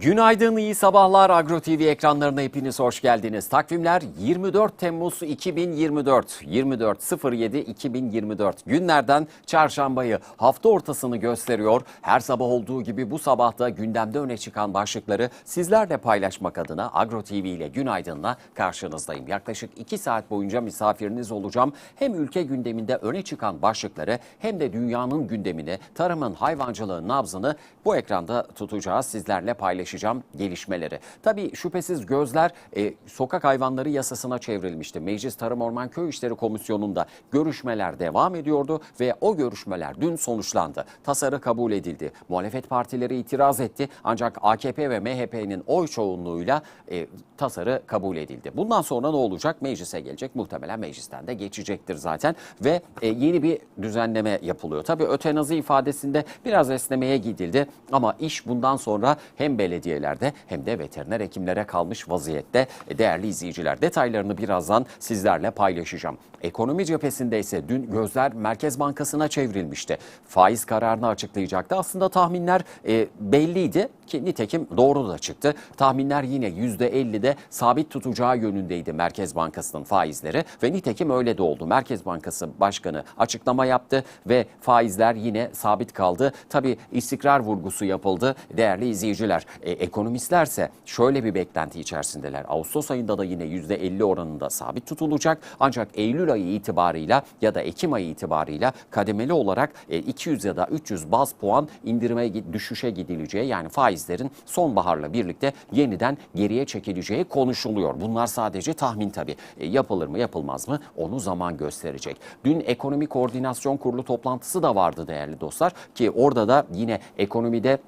Günaydın, iyi sabahlar. Agro TV ekranlarına hepiniz hoş geldiniz. Takvimler 24 Temmuz 2024, 24.07.2024 günlerden çarşambayı hafta ortasını gösteriyor. Her sabah olduğu gibi bu sabahta gündemde öne çıkan başlıkları sizlerle paylaşmak adına Agro TV ile Günaydın'la karşınızdayım. Yaklaşık 2 saat boyunca misafiriniz olacağım. Hem ülke gündeminde öne çıkan başlıkları hem de dünyanın gündemini, tarımın, hayvancılığın nabzını bu ekranda tutacağız. Sizlerle paylaşacağım gelişmeleri. Tabii şüphesiz gözler e, sokak hayvanları yasasına çevrilmişti. Meclis Tarım Orman Köy İşleri Komisyonu'nda görüşmeler devam ediyordu ve o görüşmeler dün sonuçlandı. Tasarı kabul edildi. Muhalefet partileri itiraz etti ancak AKP ve MHP'nin oy çoğunluğuyla e, tasarı kabul edildi. Bundan sonra ne olacak? Meclise gelecek. Muhtemelen meclisten de geçecektir zaten ve e, yeni bir düzenleme yapılıyor. Tabii ötenazi ifadesinde biraz esnemeye gidildi ama iş bundan sonra hem belediyelerde hem de veteriner hekimlere kalmış vaziyette. E, Değerli izleyiciler detaylarını birazdan sizlerle paylaşacağım. Ekonomi cephesinde ise dün gözler Merkez Bankası'na çevrilmişti. Faiz kararını açıklayacaktı. Aslında tahminler e, belliydi ki nitekim doğru da çıktı. Tahminler yine %50'de sabit tutacağı yönündeydi Merkez Bankası'nın faizleri ve nitekim öyle de oldu. Merkez Bankası Başkanı açıklama yaptı ve faizler yine sabit kaldı. Tabii istikrar vurgusu yapıldı değerli izleyiciler. E, ekonomistlerse şöyle bir beklenti içerisindeler. Ağustos ayında da yine %50 oranında sabit tutulacak. Ancak Eylül ayı itibarıyla ya da Ekim ayı itibarıyla kademeli olarak e, 200 ya da 300 baz puan indirime düşüşe gidileceği yani faizlerin sonbaharla birlikte yeniden geriye çekileceği konuşuluyor. Bunlar sadece tahmin tabii. E, yapılır mı yapılmaz mı onu zaman gösterecek. Dün Ekonomi Koordinasyon Kurulu toplantısı da vardı değerli dostlar ki orada da yine ekonomide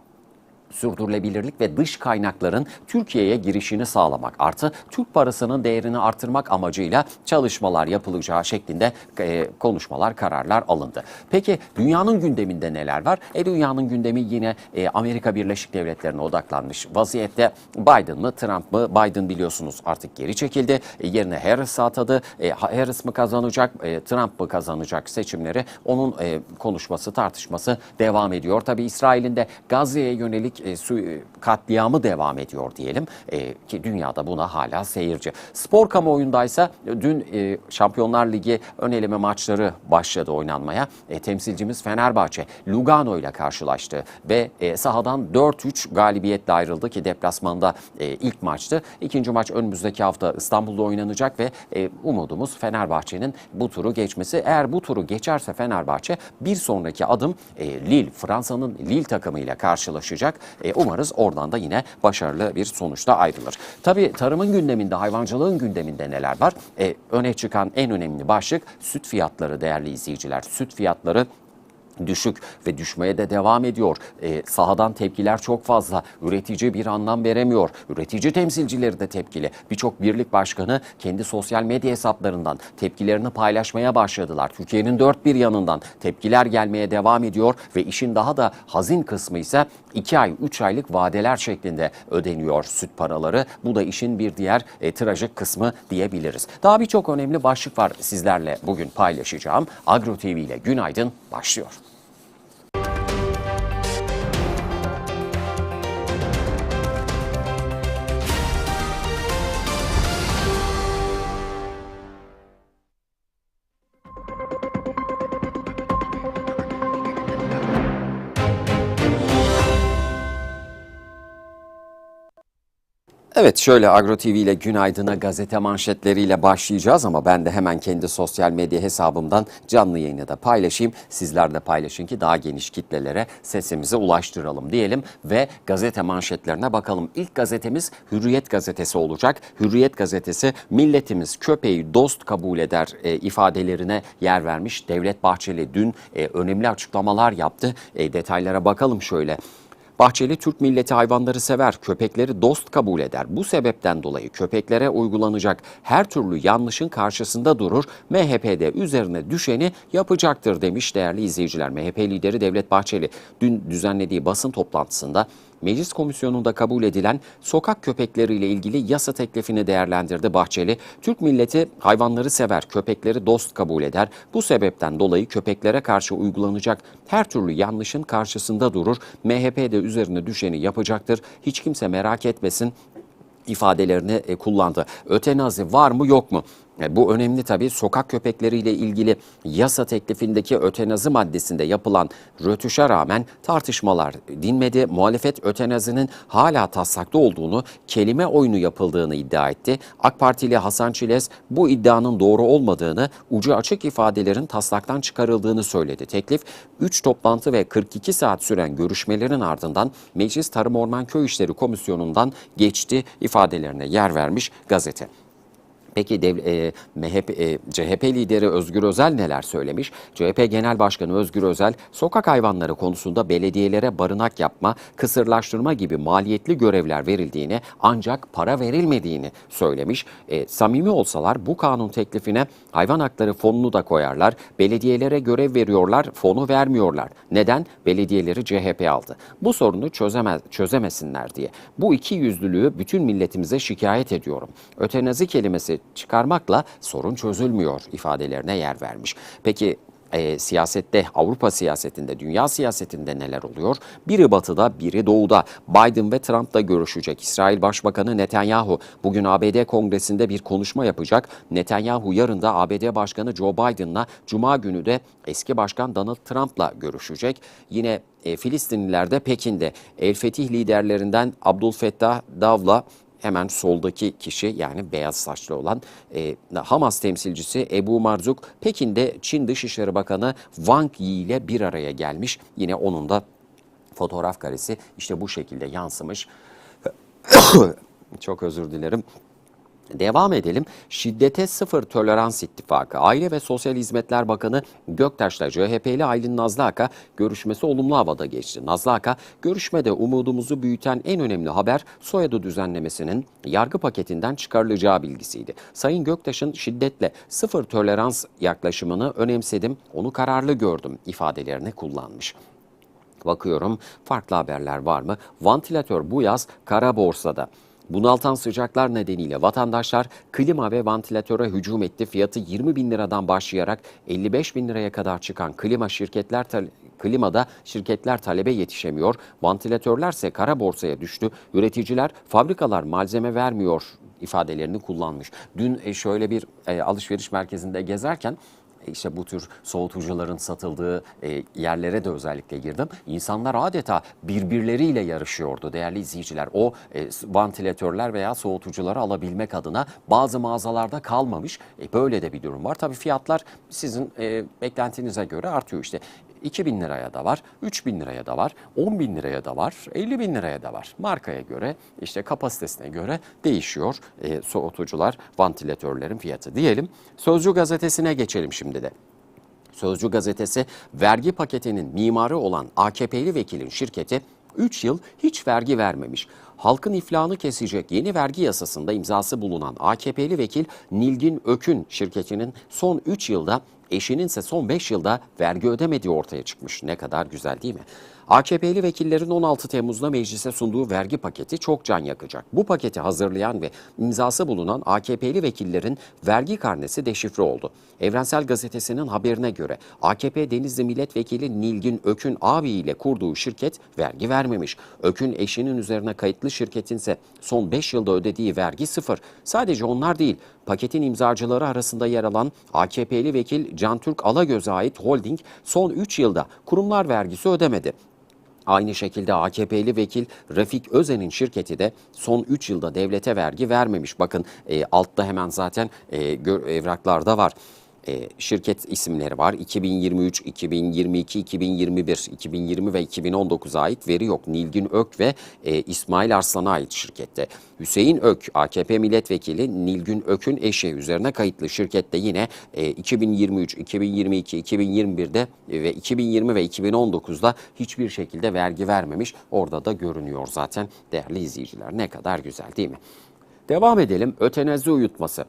sürdürülebilirlik ve dış kaynakların Türkiye'ye girişini sağlamak artı Türk parasının değerini artırmak amacıyla çalışmalar yapılacağı şeklinde e, konuşmalar, kararlar alındı. Peki dünyanın gündeminde neler var? E dünyanın gündemi yine e, Amerika Birleşik Devletleri'ne odaklanmış vaziyette. Biden mı Trump mı? Biden biliyorsunuz artık geri çekildi. E, yerine Harris'ı atadı. E, Harris mı kazanacak, e, Trump mı kazanacak seçimleri? Onun e, konuşması, tartışması devam ediyor. Tabii İsrail'in de Gazze'ye yönelik e, su, e, katliamı devam ediyor diyelim E, ki dünyada buna hala seyirci. Spor kamuoyundaysa dün e, Şampiyonlar Ligi ön eleme maçları başladı oynanmaya. E, temsilcimiz Fenerbahçe Lugano ile karşılaştı ve e, sahadan 4-3 galibiyetle ayrıldı ki deplasmanda e, ilk maçtı. İkinci maç önümüzdeki hafta İstanbul'da oynanacak ve e, umudumuz Fenerbahçe'nin bu turu geçmesi. Eğer bu turu geçerse Fenerbahçe bir sonraki adım e, Lille, Fransa'nın Lille takımıyla karşılaşacak. E, umarız oradan da yine başarılı bir sonuçta ayrılır. Tabii tarımın gündeminde, hayvancılığın gündeminde neler var? E, öne çıkan en önemli başlık süt fiyatları değerli izleyiciler. Süt fiyatları düşük ve düşmeye de devam ediyor. E, sahadan tepkiler çok fazla. Üretici bir anlam veremiyor. Üretici temsilcileri de tepkili. Birçok birlik başkanı kendi sosyal medya hesaplarından tepkilerini paylaşmaya başladılar. Türkiye'nin dört bir yanından tepkiler gelmeye devam ediyor ve işin daha da hazin kısmı ise 2 ay 3 aylık vadeler şeklinde ödeniyor süt paraları. Bu da işin bir diğer e, trajik kısmı diyebiliriz. Daha birçok önemli başlık var sizlerle bugün paylaşacağım. Agro TV ile Günaydın başlıyor. Evet şöyle Agro TV ile Günaydın'a gazete manşetleriyle başlayacağız ama ben de hemen kendi sosyal medya hesabımdan canlı yayını da paylaşayım. Sizler de paylaşın ki daha geniş kitlelere sesimizi ulaştıralım diyelim ve gazete manşetlerine bakalım. İlk gazetemiz Hürriyet gazetesi olacak. Hürriyet gazetesi milletimiz köpeği dost kabul eder e, ifadelerine yer vermiş. Devlet Bahçeli dün e, önemli açıklamalar yaptı. E, detaylara bakalım şöyle. Bahçeli Türk milleti hayvanları sever, köpekleri dost kabul eder. Bu sebepten dolayı köpeklere uygulanacak her türlü yanlışın karşısında durur. MHP'de üzerine düşeni yapacaktır demiş değerli izleyiciler. MHP lideri Devlet Bahçeli dün düzenlediği basın toplantısında Meclis Komisyonu'nda kabul edilen sokak köpekleriyle ilgili yasa teklifini değerlendirdi Bahçeli. Türk milleti hayvanları sever, köpekleri dost kabul eder. Bu sebepten dolayı köpeklere karşı uygulanacak her türlü yanlışın karşısında durur. MHP de üzerine düşeni yapacaktır. Hiç kimse merak etmesin ifadelerini e, kullandı. Ötenazi var mı yok mu? E, Bu önemli tabii. Sokak köpekleriyle ilgili yasa teklifindeki ötenazi maddesinde yapılan rötuşa rağmen tartışmalar dinmedi. Muhalefet ötenazinin hala taslakta olduğunu, kelime oyunu yapıldığını iddia etti. AK Partili Hasan Çilez bu iddianın doğru olmadığını, ucu açık ifadelerin taslaktan çıkarıldığını söyledi. Teklif 3 toplantı ve 42 saat süren görüşmelerin ardından Meclis Tarım Orman Köy İşleri Komisyonu'ndan geçti ifadelerine yer vermiş gazete. Peki dev, e, MHP, e, CHP lideri Özgür Özel neler söylemiş? CHP Genel Başkanı Özgür Özel, sokak hayvanları konusunda belediyelere barınak yapma, kısırlaştırma gibi maliyetli görevler verildiğini ancak para verilmediğini söylemiş. E, samimi olsalar bu kanun teklifine hayvan hakları fonunu da koyarlar. Belediyelere görev veriyorlar, fonu vermiyorlar. Neden? Belediyeleri CHP aldı. Bu sorunu çözemez, çözemesinler diye. Bu iki yüzlülüğü bütün milletimize şikayet ediyorum. Ötenazi kelimesi çıkarmakla sorun çözülmüyor ifadelerine yer vermiş. Peki e, siyasette, Avrupa siyasetinde, dünya siyasetinde neler oluyor? Biri batıda, biri doğuda. Biden ve Trump da görüşecek. İsrail Başbakanı Netanyahu bugün ABD Kongresi'nde bir konuşma yapacak. Netanyahu yarın da ABD Başkanı Joe Biden'la, Cuma günü de eski Başkan Donald Trump'la görüşecek. Yine e, Filistinliler de Pekin'de. El Fetih liderlerinden Abdülfettah Davla hemen soldaki kişi yani beyaz saçlı olan e, Hamas temsilcisi Ebu Marzuk Pekin'de Çin Dışişleri Bakanı Wang Yi ile bir araya gelmiş. Yine onun da fotoğraf karesi işte bu şekilde yansımış. Çok özür dilerim. Devam edelim. Şiddete sıfır tolerans ittifakı. Aile ve Sosyal Hizmetler Bakanı Göktaş'la CHP'li Aylin Nazlıaka görüşmesi olumlu havada geçti. Nazlıaka, görüşmede umudumuzu büyüten en önemli haber soyadı düzenlemesinin yargı paketinden çıkarılacağı bilgisiydi. Sayın Göktaş'ın şiddetle sıfır tolerans yaklaşımını önemsedim, onu kararlı gördüm ifadelerini kullanmış. Bakıyorum farklı haberler var mı? Vantilatör bu yaz kara borsada. Bunaltan sıcaklar nedeniyle vatandaşlar klima ve vantilatöre hücum etti. Fiyatı 20 bin liradan başlayarak 55 bin liraya kadar çıkan klima şirketler klimada şirketler talebe yetişemiyor. Vantilatörlerse kara borsaya düştü. Üreticiler fabrikalar malzeme vermiyor ifadelerini kullanmış. Dün e, şöyle bir e, alışveriş merkezinde gezerken işte bu tür soğutucuların satıldığı e, yerlere de özellikle girdim. İnsanlar adeta birbirleriyle yarışıyordu değerli izleyiciler. O e, vantilatörler veya soğutucuları alabilmek adına bazı mağazalarda kalmamış. E, böyle de bir durum var. Tabii fiyatlar sizin e, beklentinize göre artıyor işte. 2 bin liraya da var, 3 bin liraya da var, 10 bin liraya da var, 50 bin liraya da var. Markaya göre, işte kapasitesine göre değişiyor e, soğutucular, vantilatörlerin fiyatı diyelim. Sözcü gazetesine geçelim şimdi de. Sözcü gazetesi vergi paketinin mimarı olan AKP'li vekilin şirketi 3 yıl hiç vergi vermemiş. Halkın iflahını kesecek yeni vergi yasasında imzası bulunan AKP'li vekil Nilgün Ökün şirketinin son 3 yılda eşinin ise son 5 yılda vergi ödemediği ortaya çıkmış. Ne kadar güzel değil mi? AKP'li vekillerin 16 Temmuz'da meclise sunduğu vergi paketi çok can yakacak. Bu paketi hazırlayan ve imzası bulunan AKP'li vekillerin vergi karnesi deşifre oldu. Evrensel Gazetesi'nin haberine göre AKP Denizli Milletvekili Nilgün Ökün abiyle kurduğu şirket vergi vermemiş. Ökün eşinin üzerine kayıtlı şirketin ise son 5 yılda ödediği vergi sıfır. Sadece onlar değil, paketin imzacıları arasında yer alan AKP'li vekil Cantürk Alagöz'e ait holding son 3 yılda kurumlar vergisi ödemedi. Aynı şekilde AKP'li vekil Refik Özen'in şirketi de son 3 yılda devlete vergi vermemiş. Bakın e, altta hemen zaten e, evraklarda var. E, şirket isimleri var. 2023, 2022, 2021, 2020 ve 2019'a ait veri yok. Nilgün Ök ve e, İsmail Arslan'a ait şirkette. Hüseyin Ök, AKP milletvekili Nilgün Ök'ün eşi üzerine kayıtlı şirkette yine e, 2023, 2022, 2021'de e, ve 2020 ve 2019'da hiçbir şekilde vergi vermemiş. Orada da görünüyor zaten değerli izleyiciler. Ne kadar güzel değil mi? Devam edelim. Ötenazi uyutması.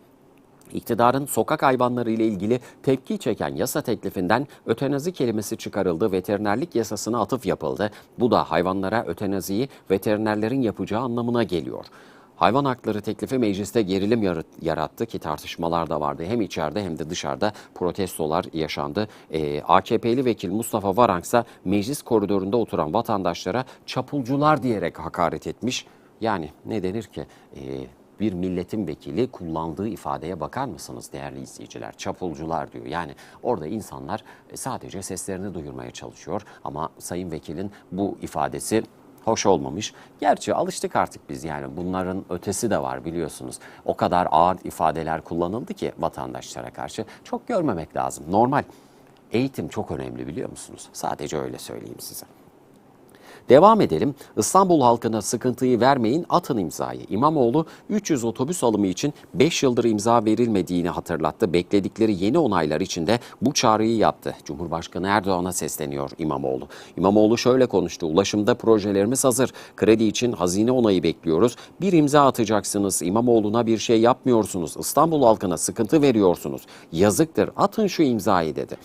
İktidarın sokak hayvanları ile ilgili tepki çeken yasa teklifinden ötenazi kelimesi çıkarıldı, veterinerlik yasasına atıf yapıldı. Bu da hayvanlara ötenaziyi veterinerlerin yapacağı anlamına geliyor. Hayvan hakları teklifi mecliste gerilim yarat- yarattı ki tartışmalar da vardı. Hem içeride hem de dışarıda protestolar yaşandı. Ee, AKP'li vekil Mustafa Varank ise meclis koridorunda oturan vatandaşlara çapulcular diyerek hakaret etmiş. Yani ne denir ki? Ee, bir milletin vekili kullandığı ifadeye bakar mısınız değerli izleyiciler? Çapulcular diyor. Yani orada insanlar e, sadece seslerini duyurmaya çalışıyor ama sayın vekilin bu ifadesi hoş olmamış. Gerçi alıştık artık biz yani bunların ötesi de var biliyorsunuz. O kadar ağır ifadeler kullanıldı ki vatandaşlara karşı çok görmemek lazım. Normal. Eğitim çok önemli biliyor musunuz? Sadece öyle söyleyeyim size. Devam edelim. İstanbul halkına sıkıntıyı vermeyin, atın imzayı. İmamoğlu 300 otobüs alımı için 5 yıldır imza verilmediğini hatırlattı. Bekledikleri yeni onaylar için de bu çağrıyı yaptı. Cumhurbaşkanı Erdoğan'a sesleniyor İmamoğlu. İmamoğlu şöyle konuştu. Ulaşımda projelerimiz hazır. Kredi için hazine onayı bekliyoruz. Bir imza atacaksınız. İmamoğlu'na bir şey yapmıyorsunuz. İstanbul halkına sıkıntı veriyorsunuz. Yazıktır. Atın şu imzayı dedi.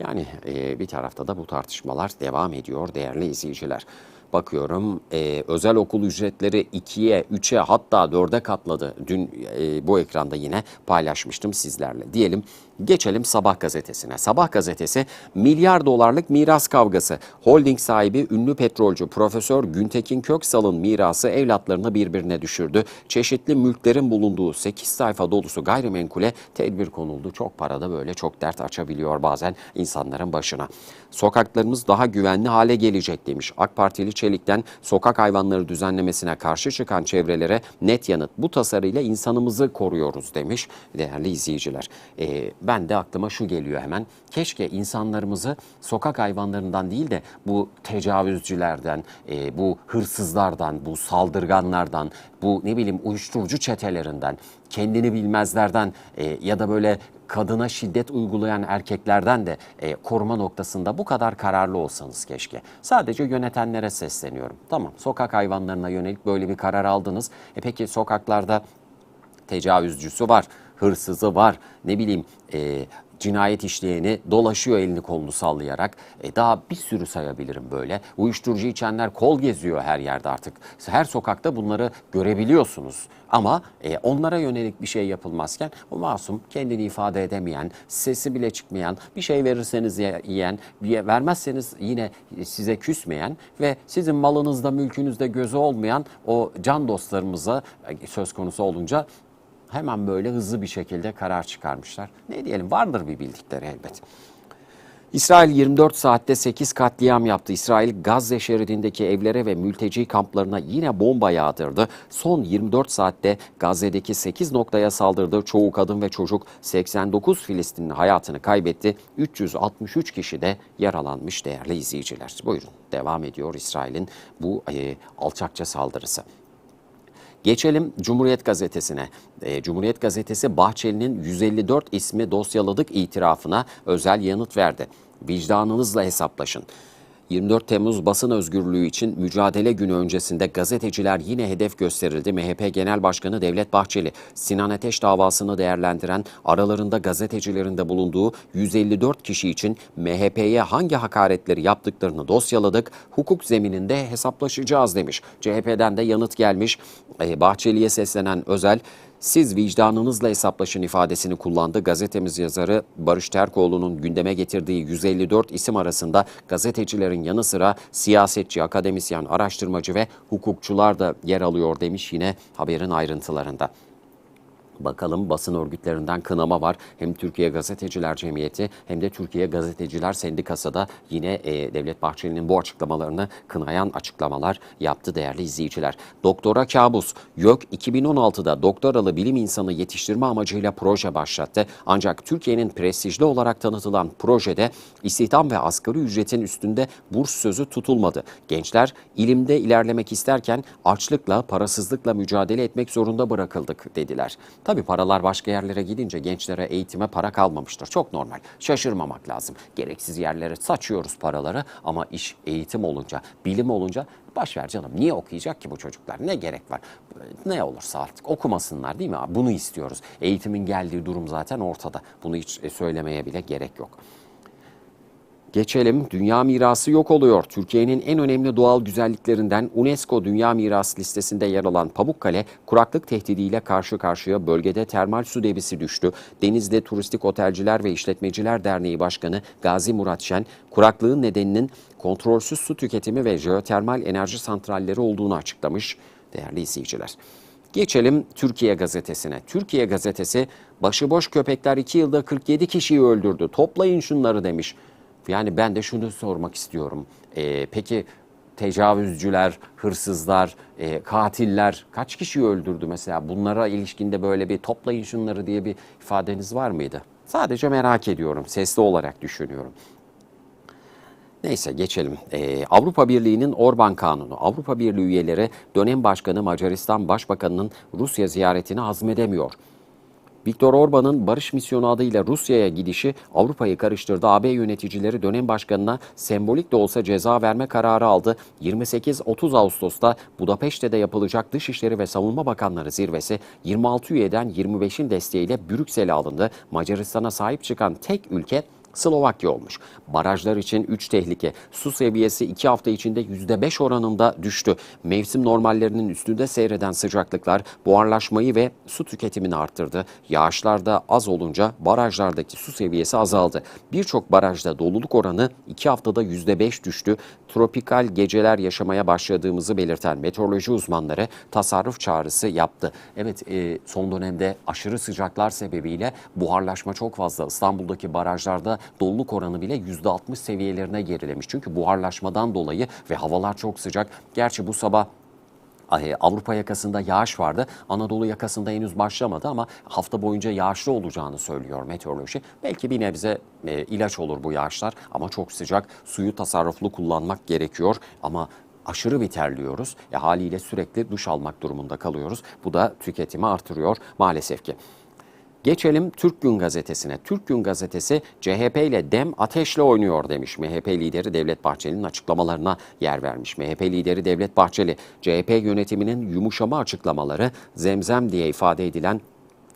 Yani e, bir tarafta da bu tartışmalar devam ediyor değerli izleyiciler. Bakıyorum e, özel okul ücretleri 2'ye, 3'e hatta 4'e katladı. Dün e, bu ekranda yine paylaşmıştım sizlerle. Diyelim geçelim Sabah gazetesine. Sabah gazetesi milyar dolarlık miras kavgası. Holding sahibi ünlü petrolcü Profesör Güntekin Köksal'ın mirası evlatlarını birbirine düşürdü. Çeşitli mülklerin bulunduğu 8 sayfa dolusu gayrimenkule tedbir konuldu. Çok parada böyle çok dert açabiliyor bazen insanların başına. Sokaklarımız daha güvenli hale gelecek demiş. AK Partili Çelik'ten sokak hayvanları düzenlemesine karşı çıkan çevrelere net yanıt. Bu tasarıyla insanımızı koruyoruz demiş değerli izleyiciler. Ee, ben de aklıma şu geliyor hemen. Keşke insanlarımızı sokak hayvanlarından değil de bu tecavüzcülerden, e, bu hırsızlardan, bu saldırganlardan, bu ne bileyim uyuşturucu çetelerinden, kendini bilmezlerden e, ya da böyle kadına şiddet uygulayan erkeklerden de e, koruma noktasında bu kadar kararlı olsanız keşke. Sadece yönetenlere sesleniyorum. Tamam sokak hayvanlarına yönelik böyle bir karar aldınız. E peki sokaklarda tecavüzcüsü var, hırsızı var, ne bileyim e, cinayet işleyeni dolaşıyor elini kolunu sallayarak. E, daha bir sürü sayabilirim böyle. Uyuşturucu içenler kol geziyor her yerde artık. Her sokakta bunları görebiliyorsunuz. Ama e, onlara yönelik bir şey yapılmazken o masum kendini ifade edemeyen, sesi bile çıkmayan, bir şey verirseniz ye- yiyen, vermezseniz yine size küsmeyen ve sizin malınızda, mülkünüzde gözü olmayan o can dostlarımıza e, söz konusu olunca hemen böyle hızlı bir şekilde karar çıkarmışlar. Ne diyelim vardır bir bildikleri elbet. İsrail 24 saatte 8 katliam yaptı. İsrail Gazze şeridindeki evlere ve mülteci kamplarına yine bomba yağdırdı. Son 24 saatte Gazze'deki 8 noktaya saldırdı. Çoğu kadın ve çocuk 89 Filistinli hayatını kaybetti. 363 kişi de yaralanmış değerli izleyiciler. Buyurun devam ediyor İsrail'in bu e, alçakça saldırısı. Geçelim Cumhuriyet Gazetesi'ne. E, Cumhuriyet Gazetesi Bahçeli'nin 154 ismi dosyaladık itirafına özel yanıt verdi. Vicdanınızla hesaplaşın. 24 Temmuz basın özgürlüğü için mücadele günü öncesinde gazeteciler yine hedef gösterildi. MHP Genel Başkanı Devlet Bahçeli, Sinan Ateş davasını değerlendiren aralarında gazetecilerin de bulunduğu 154 kişi için MHP'ye hangi hakaretleri yaptıklarını dosyaladık. Hukuk zemininde hesaplaşacağız demiş. CHP'den de yanıt gelmiş. Ee, Bahçeli'ye seslenen Özel, siz vicdanınızla hesaplaşın ifadesini kullandı. Gazetemiz yazarı Barış Terkoğlu'nun gündeme getirdiği 154 isim arasında gazetecilerin yanı sıra siyasetçi, akademisyen, araştırmacı ve hukukçular da yer alıyor demiş yine haberin ayrıntılarında. Bakalım basın örgütlerinden kınama var. Hem Türkiye Gazeteciler Cemiyeti hem de Türkiye Gazeteciler Sendikası da yine e, Devlet Bahçeli'nin bu açıklamalarını kınayan açıklamalar yaptı değerli izleyiciler. Doktora kabus. YÖK 2016'da doktoralı bilim insanı yetiştirme amacıyla proje başlattı. Ancak Türkiye'nin prestijli olarak tanıtılan projede istihdam ve asgari ücretin üstünde burs sözü tutulmadı. Gençler ilimde ilerlemek isterken açlıkla, parasızlıkla mücadele etmek zorunda bırakıldık dediler. Tabii paralar başka yerlere gidince gençlere eğitime para kalmamıştır. Çok normal. Şaşırmamak lazım. Gereksiz yerlere saçıyoruz paraları ama iş eğitim olunca, bilim olunca baş ver canım. Niye okuyacak ki bu çocuklar? Ne gerek var? Ne olursa artık okumasınlar değil mi? Bunu istiyoruz. Eğitimin geldiği durum zaten ortada. Bunu hiç e, söylemeye bile gerek yok. Geçelim. Dünya mirası yok oluyor. Türkiye'nin en önemli doğal güzelliklerinden UNESCO Dünya Mirası listesinde yer alan Pamukkale, kuraklık tehdidiyle karşı karşıya bölgede termal su debisi düştü. Denizli Turistik Otelciler ve İşletmeciler Derneği Başkanı Gazi Murat Şen, kuraklığın nedeninin kontrolsüz su tüketimi ve jeotermal enerji santralleri olduğunu açıklamış. Değerli izleyiciler. Geçelim Türkiye Gazetesi'ne. Türkiye Gazetesi, başıboş köpekler 2 yılda 47 kişiyi öldürdü. Toplayın şunları demiş. Yani ben de şunu sormak istiyorum. Ee, peki tecavüzcüler, hırsızlar, e, katiller kaç kişiyi öldürdü mesela? Bunlara ilişkinde böyle bir toplayın şunları diye bir ifadeniz var mıydı? Sadece merak ediyorum. Sesli olarak düşünüyorum. Neyse geçelim. Ee, Avrupa Birliği'nin Orban Kanunu. Avrupa Birliği üyeleri dönem başkanı Macaristan Başbakanı'nın Rusya ziyaretini hazmedemiyor. Viktor Orban'ın barış misyonu adıyla Rusya'ya gidişi Avrupa'yı karıştırdı. AB yöneticileri dönem başkanına sembolik de olsa ceza verme kararı aldı. 28-30 Ağustos'ta Budapeşte'de yapılacak Dışişleri ve Savunma Bakanları zirvesi 26 üyeden 25'in desteğiyle Brüksel'e alındı. Macaristan'a sahip çıkan tek ülke Slovakya olmuş. Barajlar için 3 tehlike. Su seviyesi 2 hafta içinde %5 oranında düştü. Mevsim normallerinin üstünde seyreden sıcaklıklar buharlaşmayı ve su tüketimini arttırdı. Yağışlar da az olunca barajlardaki su seviyesi azaldı. Birçok barajda doluluk oranı 2 haftada %5 düştü. Tropikal geceler yaşamaya başladığımızı belirten meteoroloji uzmanları tasarruf çağrısı yaptı. Evet e, son dönemde aşırı sıcaklar sebebiyle buharlaşma çok fazla. İstanbul'daki barajlarda doluluk oranı bile %60 seviyelerine gerilemiş. Çünkü buharlaşmadan dolayı ve havalar çok sıcak. Gerçi bu sabah e, Avrupa yakasında yağış vardı. Anadolu yakasında henüz başlamadı ama hafta boyunca yağışlı olacağını söylüyor meteoroloji. Belki bir nebze e, ilaç olur bu yağışlar ama çok sıcak. Suyu tasarruflu kullanmak gerekiyor ama aşırı bir terliyoruz. E, haliyle sürekli duş almak durumunda kalıyoruz. Bu da tüketimi artırıyor maalesef ki. Geçelim Türk Gün Gazetesi'ne. Türk Gün Gazetesi CHP ile DEM ateşle oynuyor demiş. MHP lideri Devlet Bahçeli'nin açıklamalarına yer vermiş. MHP lideri Devlet Bahçeli, CHP yönetiminin yumuşama açıklamaları zemzem diye ifade edilen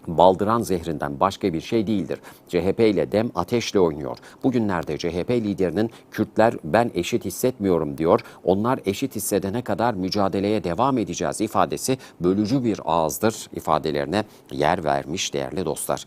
baldıran zehrinden başka bir şey değildir. CHP ile DEM ateşle oynuyor. Bugünlerde CHP liderinin Kürtler ben eşit hissetmiyorum diyor. Onlar eşit hissedene kadar mücadeleye devam edeceğiz ifadesi bölücü bir ağızdır ifadelerine yer vermiş değerli dostlar.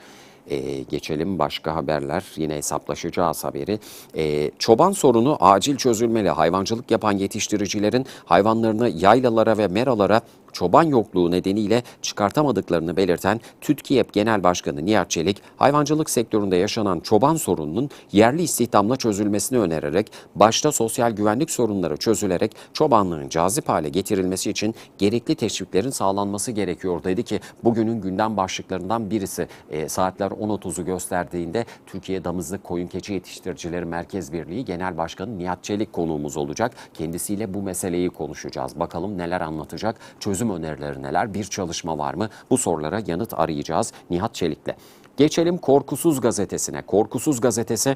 Ee, geçelim başka haberler. Yine hesaplaşacağız haberi. Ee, çoban sorunu acil çözülmeli. Hayvancılık yapan yetiştiricilerin hayvanlarını yaylalara ve meralara çoban yokluğu nedeniyle çıkartamadıklarını belirten TÜTKİYEP Genel Başkanı Nihat Çelik, hayvancılık sektöründe yaşanan çoban sorununun yerli istihdamla çözülmesini önererek, başta sosyal güvenlik sorunları çözülerek çobanlığın cazip hale getirilmesi için gerekli teşviklerin sağlanması gerekiyor dedi ki bugünün gündem başlıklarından birisi e, saatler 10.30'u gösterdiğinde Türkiye Damızlık Koyun Keçi Yetiştiricileri Merkez Birliği Genel Başkanı Nihat Çelik konuğumuz olacak. Kendisiyle bu meseleyi konuşacağız. Bakalım neler anlatacak, çözüm önerileri neler, bir çalışma var mı? Bu sorulara yanıt arayacağız Nihat Çelik'le. Geçelim Korkusuz Gazetesi'ne. Korkusuz Gazetesi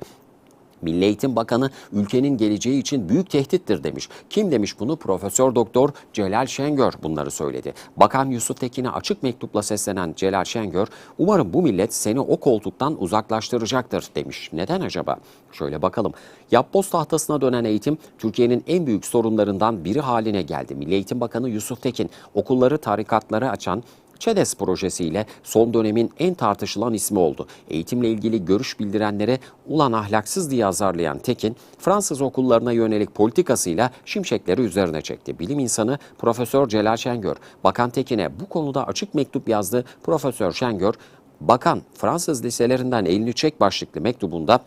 Milli Eğitim Bakanı ülkenin geleceği için büyük tehdittir demiş. Kim demiş bunu? Profesör Doktor Celal Şengör bunları söyledi. Bakan Yusuf Tekin'e açık mektupla seslenen Celal Şengör, umarım bu millet seni o koltuktan uzaklaştıracaktır demiş. Neden acaba? Şöyle bakalım. Yapboz tahtasına dönen eğitim Türkiye'nin en büyük sorunlarından biri haline geldi. Milli Eğitim Bakanı Yusuf Tekin okulları tarikatlara açan ÇEDES projesiyle son dönemin en tartışılan ismi oldu. Eğitimle ilgili görüş bildirenlere ulan ahlaksız diye azarlayan Tekin, Fransız okullarına yönelik politikasıyla şimşekleri üzerine çekti. Bilim insanı Profesör Celal Şengör, Bakan Tekin'e bu konuda açık mektup yazdı. Profesör Şengör, Bakan Fransız liselerinden elini çek başlıklı mektubunda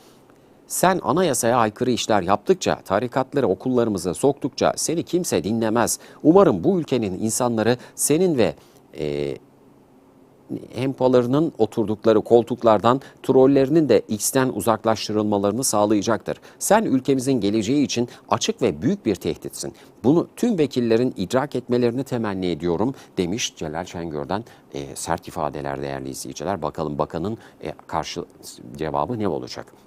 sen anayasaya aykırı işler yaptıkça, tarikatları okullarımıza soktukça seni kimse dinlemez. Umarım bu ülkenin insanları senin ve e, hempalarının oturdukları koltuklardan trollerinin de X'ten uzaklaştırılmalarını sağlayacaktır. Sen ülkemizin geleceği için açık ve büyük bir tehditsin. Bunu tüm vekillerin idrak etmelerini temenni ediyorum demiş Celal Şengör'den e, sert ifadeler değerli izleyiciler. Bakalım bakanın e, karşı cevabı ne olacak?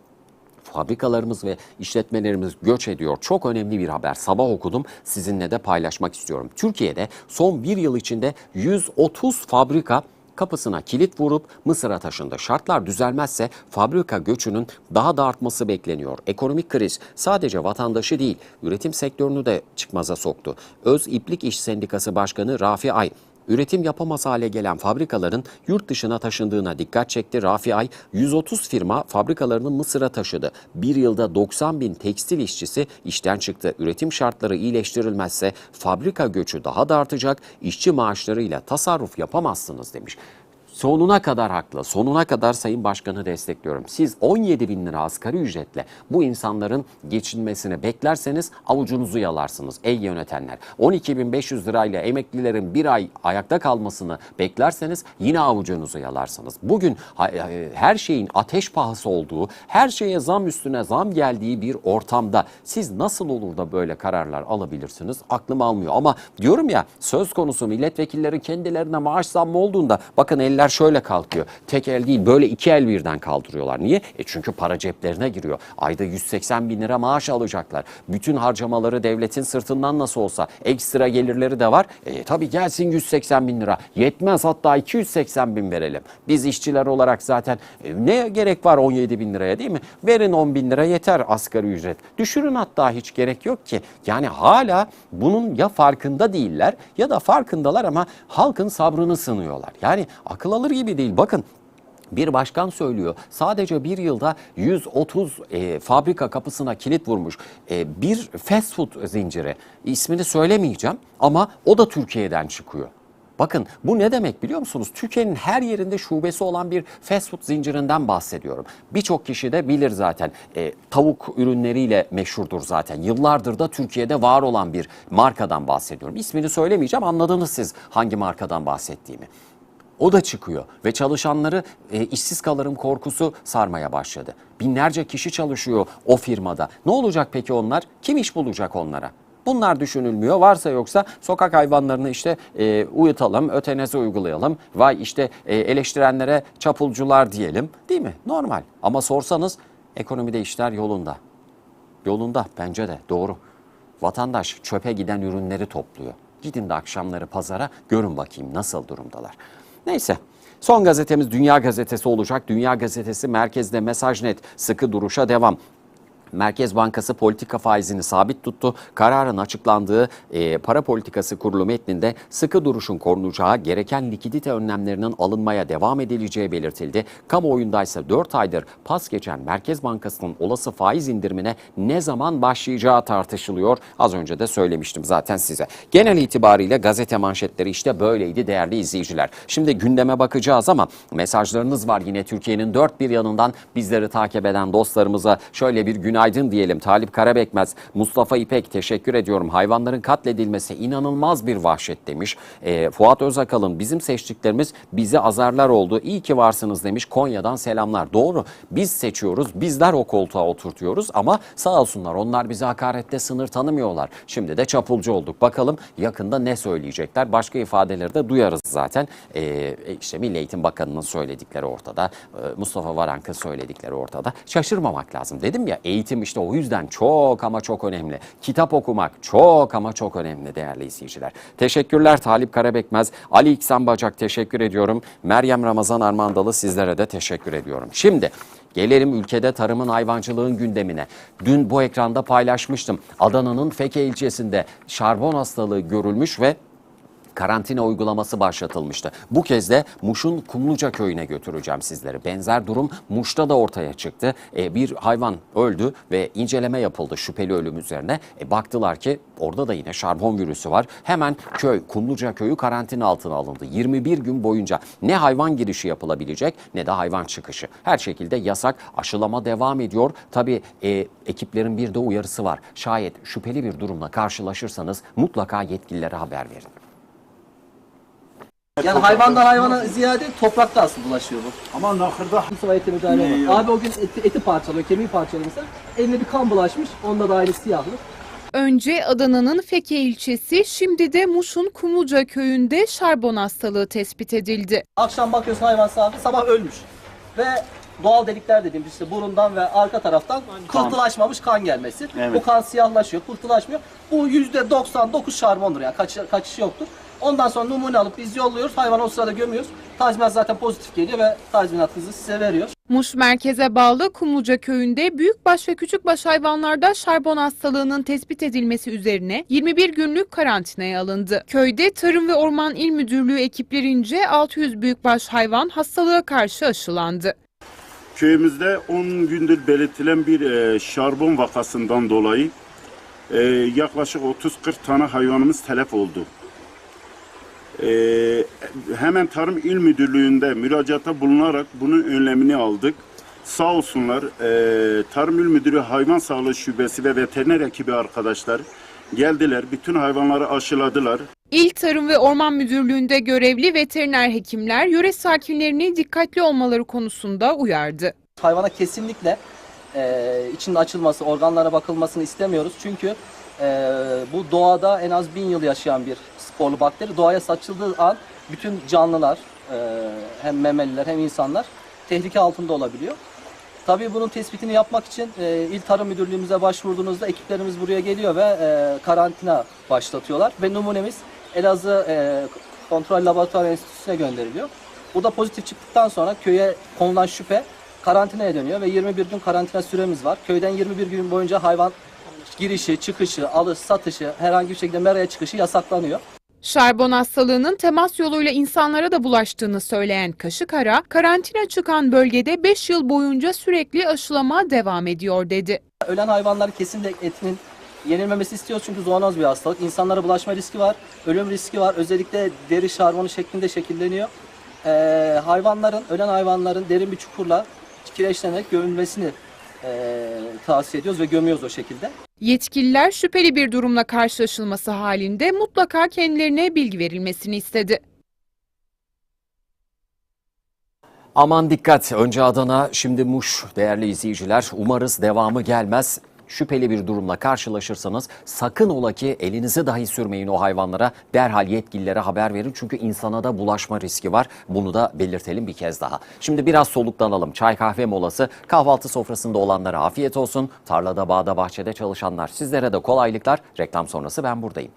Fabrikalarımız ve işletmelerimiz göç ediyor. Çok önemli bir haber. Sabah okudum. Sizinle de paylaşmak istiyorum. Türkiye'de son bir yıl içinde 130 fabrika kapısına kilit vurup Mısır'a taşındı. Şartlar düzelmezse fabrika göçünün daha da artması bekleniyor. Ekonomik kriz sadece vatandaşı değil, üretim sektörünü de çıkmaza soktu. Öz İplik İş Sendikası Başkanı Rafi Ay, üretim yapamaz hale gelen fabrikaların yurt dışına taşındığına dikkat çekti. Rafi Ay 130 firma fabrikalarını Mısır'a taşıdı. Bir yılda 90 bin tekstil işçisi işten çıktı. Üretim şartları iyileştirilmezse fabrika göçü daha da artacak. İşçi maaşlarıyla tasarruf yapamazsınız demiş. Sonuna kadar haklı. Sonuna kadar Sayın Başkan'ı destekliyorum. Siz 17 bin lira asgari ücretle bu insanların geçinmesini beklerseniz avucunuzu yalarsınız ey yönetenler. 12.500 lirayla emeklilerin bir ay ayakta kalmasını beklerseniz yine avucunuzu yalarsınız. Bugün e, her şeyin ateş pahası olduğu, her şeye zam üstüne zam geldiği bir ortamda siz nasıl olur da böyle kararlar alabilirsiniz? Aklım almıyor. Ama diyorum ya söz konusu milletvekilleri kendilerine maaş zammı olduğunda bakın eller şöyle kalkıyor. Tek el değil böyle iki el birden kaldırıyorlar. Niye? E çünkü para ceplerine giriyor. Ayda 180 bin lira maaş alacaklar. Bütün harcamaları devletin sırtından nasıl olsa ekstra gelirleri de var. E, tabii gelsin 180 bin lira. Yetmez hatta 280 bin verelim. Biz işçiler olarak zaten e, ne gerek var 17 bin liraya değil mi? Verin 10 bin lira yeter asgari ücret. Düşürün hatta hiç gerek yok ki. Yani hala bunun ya farkında değiller ya da farkındalar ama halkın sabrını sınıyorlar. Yani akıl alır gibi değil. Bakın bir başkan söylüyor. Sadece bir yılda 130 e, fabrika kapısına kilit vurmuş. E, bir fast food zinciri. İsmini söylemeyeceğim ama o da Türkiye'den çıkıyor. Bakın bu ne demek biliyor musunuz? Türkiye'nin her yerinde şubesi olan bir fast food zincirinden bahsediyorum. Birçok kişi de bilir zaten. E, tavuk ürünleriyle meşhurdur zaten. Yıllardır da Türkiye'de var olan bir markadan bahsediyorum. İsmini söylemeyeceğim anladınız siz hangi markadan bahsettiğimi. O da çıkıyor ve çalışanları e, işsiz kalırım korkusu sarmaya başladı. Binlerce kişi çalışıyor o firmada. Ne olacak peki onlar? Kim iş bulacak onlara? Bunlar düşünülmüyor. Varsa yoksa sokak hayvanlarını işte e, uyutalım, ötenezi uygulayalım. Vay işte e, eleştirenlere çapulcular diyelim. Değil mi? Normal. Ama sorsanız ekonomide işler yolunda. Yolunda bence de doğru. Vatandaş çöpe giden ürünleri topluyor. Gidin de akşamları pazara görün bakayım nasıl durumdalar. Neyse. Son gazetemiz Dünya Gazetesi olacak. Dünya Gazetesi merkezde mesaj net sıkı duruşa devam. Merkez Bankası politika faizini sabit tuttu. Kararın açıklandığı e, para politikası kurulu metninde sıkı duruşun korunacağı, gereken likidite önlemlerinin alınmaya devam edileceği belirtildi. Kamuoyundaysa 4 aydır pas geçen Merkez Bankası'nın olası faiz indirimine ne zaman başlayacağı tartışılıyor. Az önce de söylemiştim zaten size. Genel itibariyle gazete manşetleri işte böyleydi değerli izleyiciler. Şimdi gündeme bakacağız ama mesajlarınız var yine Türkiye'nin dört bir yanından bizleri takip eden dostlarımıza şöyle bir günaydın diyelim. Talip Karabekmez, Mustafa İpek teşekkür ediyorum. Hayvanların katledilmesi inanılmaz bir vahşet demiş. E, Fuat Özakalın bizim seçtiklerimiz bizi azarlar oldu. İyi ki varsınız demiş. Konya'dan selamlar. Doğru biz seçiyoruz. Bizler o koltuğa oturtuyoruz ama sağ olsunlar onlar bizi hakarette sınır tanımıyorlar. Şimdi de çapulcu olduk. Bakalım yakında ne söyleyecekler. Başka ifadeleri de duyarız zaten. E, işte Milli Eğitim Bakanı'nın söyledikleri ortada. E, Mustafa Varank'ın söyledikleri ortada. Şaşırmamak lazım. Dedim ya eğitim işte o yüzden çok ama çok önemli. Kitap okumak çok ama çok önemli değerli izleyiciler. Teşekkürler Talip Karabekmez. Ali İksan Bacak teşekkür ediyorum. Meryem Ramazan Armandalı sizlere de teşekkür ediyorum. Şimdi Gelelim ülkede tarımın hayvancılığın gündemine. Dün bu ekranda paylaşmıştım. Adana'nın Feke ilçesinde şarbon hastalığı görülmüş ve karantina uygulaması başlatılmıştı. Bu kez de Muş'un Kumluca köyüne götüreceğim sizleri. Benzer durum Muş'ta da ortaya çıktı. E, bir hayvan öldü ve inceleme yapıldı şüpheli ölüm üzerine. E, baktılar ki orada da yine şarbon virüsü var. Hemen köy, Kumluca köyü karantina altına alındı. 21 gün boyunca ne hayvan girişi yapılabilecek ne de hayvan çıkışı. Her şekilde yasak. Aşılama devam ediyor. Tabii e, ekiplerin bir de uyarısı var. Şayet şüpheli bir durumla karşılaşırsanız mutlaka yetkililere haber verin. Yani hayvandan hayvana ziyade toprakta asıl bulaşıyor bu. Ama nakırda Mustafa ete müdahale var. Abi o gün eti, eti parçalıyor, kemiği parçalıyor mesela. Eline bir kan bulaşmış, onda da aynı siyahlık. Önce Adana'nın Feke ilçesi, şimdi de Muş'un Kumluca köyünde şarbon hastalığı tespit edildi. Akşam bakıyorsun hayvan sahibi sabah ölmüş. Ve doğal delikler dediğimiz işte burundan ve arka taraftan pıhtılaşmamış kan gelmesi. Evet. Bu kan siyahlaşıyor, pıhtılaşmıyor. Bu %99 şarbondur yani kaç, kaçış yoktur. Ondan sonra numune alıp biz yolluyoruz. Hayvanı o sırada gömüyoruz. Tazminat zaten pozitif geliyor ve tazminatınızı size veriyor. Muş merkeze bağlı Kumluca köyünde büyükbaş ve küçükbaş hayvanlarda şarbon hastalığının tespit edilmesi üzerine 21 günlük karantinaya alındı. Köyde Tarım ve Orman İl Müdürlüğü ekiplerince 600 büyükbaş hayvan hastalığa karşı aşılandı. köyümüzde 10 gündür belirtilen bir e, şarbon vakasından dolayı e, yaklaşık 30-40 tane hayvanımız telef oldu. E, hemen Tarım İl Müdürlüğü'nde müracaatta bulunarak bunun önlemini aldık. Sağ olsunlar e, Tarım İl Müdürü Hayvan Sağlığı Şubesi ve veteriner ekibi arkadaşlar geldiler. Bütün hayvanları aşıladılar. İl Tarım ve Orman Müdürlüğü'nde görevli veteriner hekimler yöre sakinlerini dikkatli olmaları konusunda uyardı. Hayvana kesinlikle e, içinin açılması, organlara bakılmasını istemiyoruz. Çünkü e, bu doğada en az bin yıl yaşayan bir sporlu bakteri. Doğaya saçıldığı an bütün canlılar, e, hem memeliler hem insanlar tehlike altında olabiliyor. Tabii bunun tespitini yapmak için e, İl Tarım Müdürlüğümüze başvurduğunuzda ekiplerimiz buraya geliyor ve e, karantina başlatıyorlar. Ve numunemiz Elazığ e, Kontrol Laboratuvar Enstitüsü'ne gönderiliyor. Bu da pozitif çıktıktan sonra köye konulan şüphe karantinaya dönüyor ve 21 gün karantina süremiz var. Köyden 21 gün boyunca hayvan girişi, çıkışı, alış, satışı, herhangi bir şekilde meraya çıkışı yasaklanıyor. Şarbon hastalığının temas yoluyla insanlara da bulaştığını söyleyen Kaşıkara, karantina çıkan bölgede 5 yıl boyunca sürekli aşılama devam ediyor dedi. Ölen hayvanların kesinlikle etinin yenilmemesi istiyoruz çünkü zoonoz bir hastalık. İnsanlara bulaşma riski var, ölüm riski var. Özellikle deri şarbonu şeklinde şekilleniyor. Ee, hayvanların, ölen hayvanların derin bir çukurla kireçlenerek gömülmesini ee, tavsiye ediyoruz ve gömüyoruz o şekilde. Yetkililer şüpheli bir durumla karşılaşılması halinde mutlaka kendilerine bilgi verilmesini istedi. Aman dikkat. Önce Adana, şimdi Muş değerli izleyiciler. Umarız devamı gelmez. Şüpheli bir durumla karşılaşırsanız sakın ola ki elinizi dahi sürmeyin o hayvanlara. Derhal yetkililere haber verin çünkü insana da bulaşma riski var. Bunu da belirtelim bir kez daha. Şimdi biraz soluklanalım. Çay kahve molası. Kahvaltı sofrasında olanlara afiyet olsun. Tarlada, bağda, bahçede çalışanlar sizlere de kolaylıklar. Reklam sonrası ben buradayım.